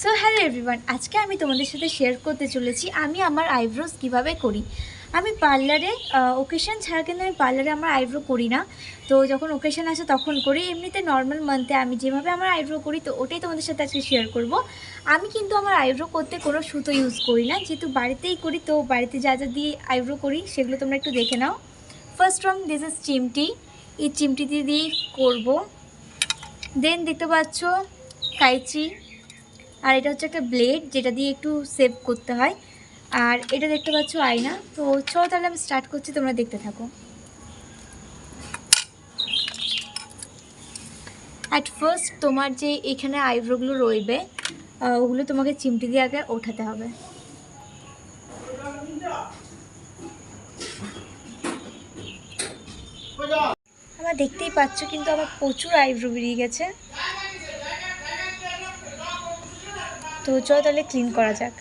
So hello everyone আজকে আমি তোমাদের সাথে শেয়ার করতে চলেছি আমি আমার আইব্রোস কীভাবে করি। আমি পার্লারে ওকেশন ছাড়া কিন্তু আমি পার্লারে আমার আইব্রো করি না। তো যখন ওকেশন আসে তখন করি। এমনিতে নর্মাল মান্থে আমি যেভাবে আমার আইব্রো করি, তো ওটাই তোমাদের সাথে আজকে শেয়ার করব। আমি কিন্তু আমার আইব্রো করতে কোনো সুতো ইউজ করি না। যেহেতু বাড়িতেই করি, তো বাড়িতে যা যা দিয়ে আইব্রো করি, সেগুলো তোমরা একটু দেখে নাও। ফার্স্ট ফ্রম দিস ইজ চিমটি এই চিমটি দিয়ে করব। দেন দেখতে পাচ্ছ কাইচি আর এটা হচ্ছে একটা ব্লেড যেটা দিয়ে একটু সেভ করতে হয়। আর এটা দেখতে পাচ্ছ আয়না। তো চলো তাহলে আমি স্টার্ট করছি তোমরা দেখতে থাকো। অ্যাট ফার্স্ট তোমার যে এখানে আইব্রোগুলো রইবে ওগুলো তোমাকে চিমটি দিয়ে আগে ওঠাতে হবে। আমার দেখতেই পাচ্ছ কিন্তু আমার প্রচুর আইব্রো বেরিয়ে গেছে। তো চলো তাহলে ক্লিন করা যাক।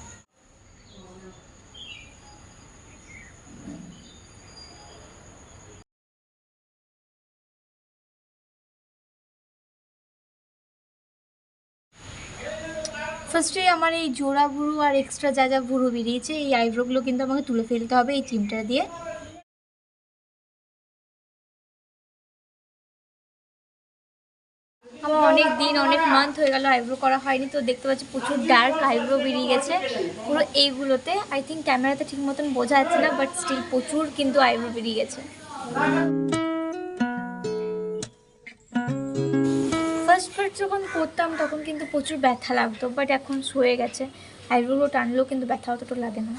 ফার্স্টে আমার এই জোড়া ভুরু আর এক্সট্রা যা যা ভুরু বেরিয়েছে, এই আইব্রোগুলো কিন্তু আমাকে তুলে ফেলতে হবে এই চিমটা দিয়ে। আমার অনেক দিন, অনেক মান্থ হয়ে গেল আইব্রো করা হয়নি, তো দেখতে পাচ্ছি প্রচুর ডার্ক আইব্রো বেরিয়ে গেছে। পুরো এইগুলোতে আই থিঙ্ক ক্যামেরাতে ঠিক মতন বোঝা যাচ্ছে না বাট স্টিল প্রচুর কিন্তু আইব্রো বেরিয়ে গেছে। যখন করতাম, তখন কিন্তু প্রচুর ব্যথা লাগতো বাট এখন সয়ে গেছে। আইব্রোগুলো টানলেও কিন্তু ব্যথা অতটা লাগে না।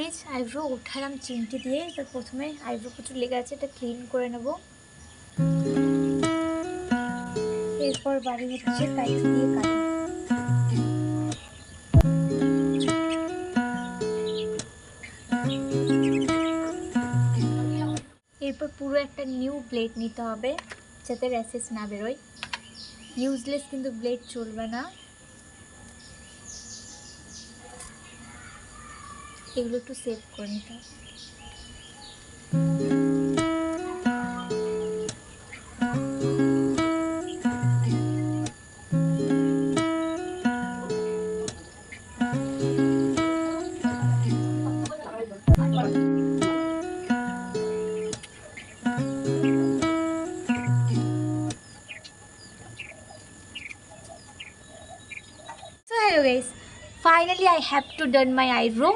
অ্যাভারেজ আইব্রো ওঠালাম চিমটি দিয়ে। এবার প্রথমে আইব্রো প্রচুর লেগে আছে, এটা ক্লিন করে নেব। এরপর বাড়ি হচ্ছে টাইস দিয়ে এরপর পুরো একটা নিউ ব্লেড নিতে হবে, যাতে র্যাসেস না বেরোয়। ইউজলেস কিন্তু ব্লেড চলবে না। এগুলো একটু সেভ করে নিতে হবে so hello guys finally I have to done my eyebrow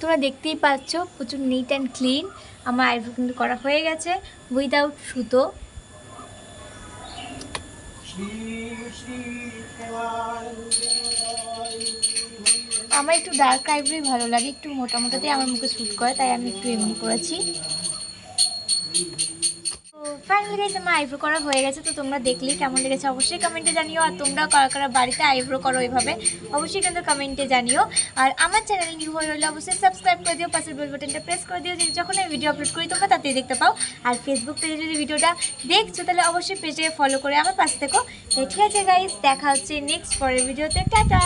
তোমরা দেখতেই পাচ্ছ প্রচুর নিট অ্যান্ড ক্লিন আমার আইব্রো কিন্তু করা হয়ে গেছে উইদাউট সুতো। আমার একটু ডার্ক আইব্রোই ভালো লাগে, একটু মোটামোটাতেই আমার মুখে শ্যুট করে, তাই আমি একটু এমনি করেছি ফাইনালি গাইস আমার আইব্রো করা হয়ে গেছে, তো তোমরা দেখলেই কেমন লেগেছে। অবশ্যই কমেন্টে জানিও, আর তোমরা কারা কারা বাড়িতে আইব্রো করো এইভাবে অবশ্যই কিন্তু কমেন্টে জানিও। আর আমার চ্যানেল নিউ হয়ে হলে অবশ্যই সাবস্ক্রাইব করে দিও, পাশের বেল বাটনটা প্রেস করে দিও যখন আমি ভিডিও আপলোড করি, তোমরা তাতেই দেখতে পাও। আর ফেসবুক পেজে যদি ভিডিওটা দেখছ, তাহলে অবশ্যই পেজে ফলো করে আমার পাশে থেকো। ঠিক আছে গাইস দেখা হচ্ছে নেক্সট পরের ভিডিওতে টাটা!